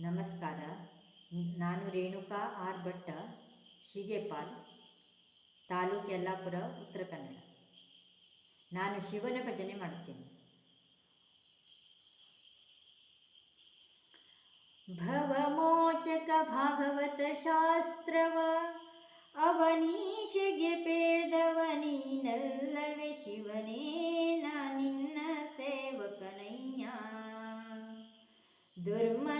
ನಮಸ್ಕಾರ. ನಾನು ರೇಣುಕಾ ಆರ್ ಭಟ್ಟ, ಶಿಗೆಪಾಲ್, ತಾಲೂಕು ಯಲ್ಲಾಪುರ, ಉತ್ತರ ಕನ್ನಡ. ನಾನು ಶಿವನ ಭಜನೆ ಮಾಡುತ್ತೇನೆ. ಭವಮೋಚಕ ಭಾಗವತ ಶಾಸ್ತ್ರವ, ಅವನೀಶಗೆ ಪೇಳ್ದವ ನೀನಲ್ಲವೇ ಶಿವನೇ ನಿನ್ನ ಸೇವಕನಯ್ಯ. ದುರ್ಮನ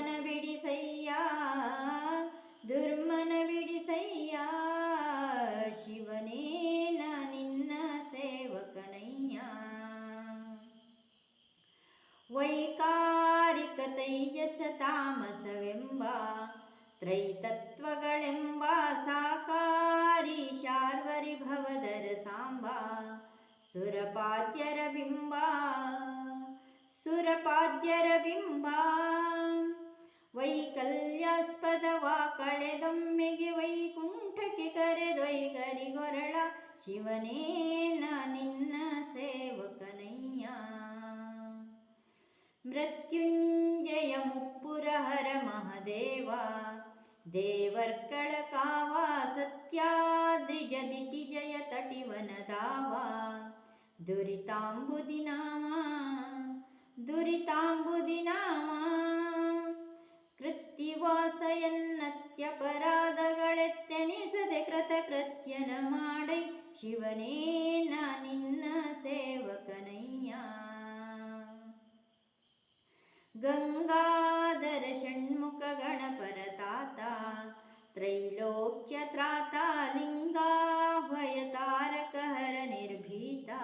ವೈಕಾರಿಕ ತೈಜಸ ತಾಮಸವೆಂಬ ತ್ರೈತತ್ವಗಳೆಂಬ ಸಾಕಾರಿ ಶಾರ್ವರಿ ಭವದರ ಸಾಂಬ ಸುರಪಾದ್ಯರ ಬಿಂಬ ಸುರಪಾದ್ಯರ ಬಿಂಬ ವೈಕಲ್ಯಾಸ್ಪದವ ಕಳೆದೊಮ್ಮೆಗೆ ವೈಕುಂಠಕ್ಕೆ ಕರೆದೊಯ್ಗರಿಗೊರಳ ಶಿವನೇ ಮುಪ್ಪುರಹರ ಮಹದೇವ. ದೇವರ್ಕಳ ಕಾವ ಸತ್ಯಾದ್ರಿಜ ದಿಟಿ ಜಯ ತಟಿವನದಾವ. ದುರಿತಾಂಬುದಿ ನಾಮ ದುರಿತಾಂಬುದಿ ನಾಮ ಕೃತ್ಯವಾಸ ಕೃತಕೃತ್ಯನ ಮಾಡೈ ಶಿವನೇ ನಿನ್ನ ಸೇವಕನಯ್ಯ. त्रैलोक्यत्राता लिङ्गाह्वयतारकहरनिर्भीता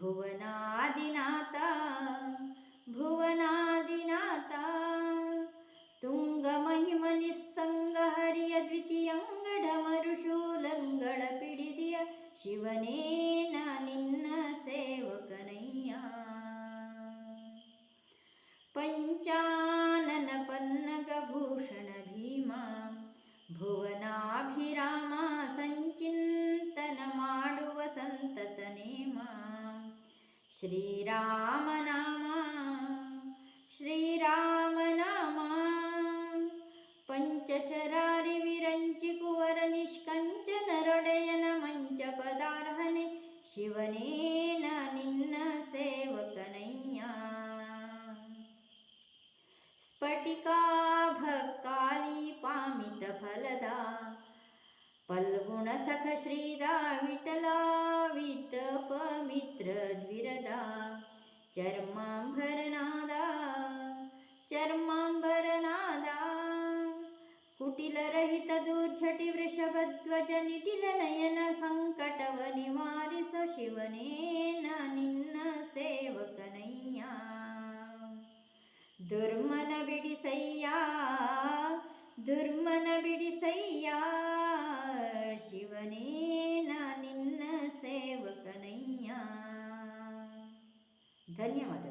भुवनादिनाता भुवनादिनाता। तुङ्गमहिमनिस्सङ्गहर्यद्वितीयङ्गडमरुषूलङ्गडपिडिदिय शिवनेन निन्न सेवकनय्या पञ्चाननपन्नगभूषणभीमा। ಭುವನಾಭಿರಾಮ ಸಂಚಿಂತನ ಮಾಡುವ ಸಂತತ ನೇಮ ಶ್ರೀರಾಮನಾಮ ಶ್ರೀರಾಮನಾಮ ಪಂಚಶರಾರಿ ವಿರಂಚಿ ಕುವರ ನಿಷ್ಕಂಚನರೊಡೆಯನ ಮಂಚ ಪದಾರ್ಹನೆ ಶಿವನೇ ನಾ ನಿನ್ನ ಸೇವಕನಯ್ಯ ಸ್ಫಟಿಕಾಭಕ್ಕಾಲಿ ಪಾಮಿತ ಫಲದ. ಪಲ್ಗುಣ ಸಖ ಶ್ರೀದ ವಿಠಲಾವಿತ ಪವಿತ್ರ ದ್ವಿರದ ಚರ್ಮಾಂಬರನಾದ ಚರ್ಮಾಂಬರನಾದ. ಕುಟಿಲರಹಿತ ದೂರ್ಛಟಿ ವೃಷಭಧ್ವಜ ನಿಟಿಲ ನಯನ ಸಂಕಟವ ನಿವಾರಿಸ ಶಿವನೇನ ನಿನ್ನ ಸೇವಕನಯ್ಯ. ದುರ್ಮನ ಬಿಡಿಸಯ್ಯ ధన్యవాదాలు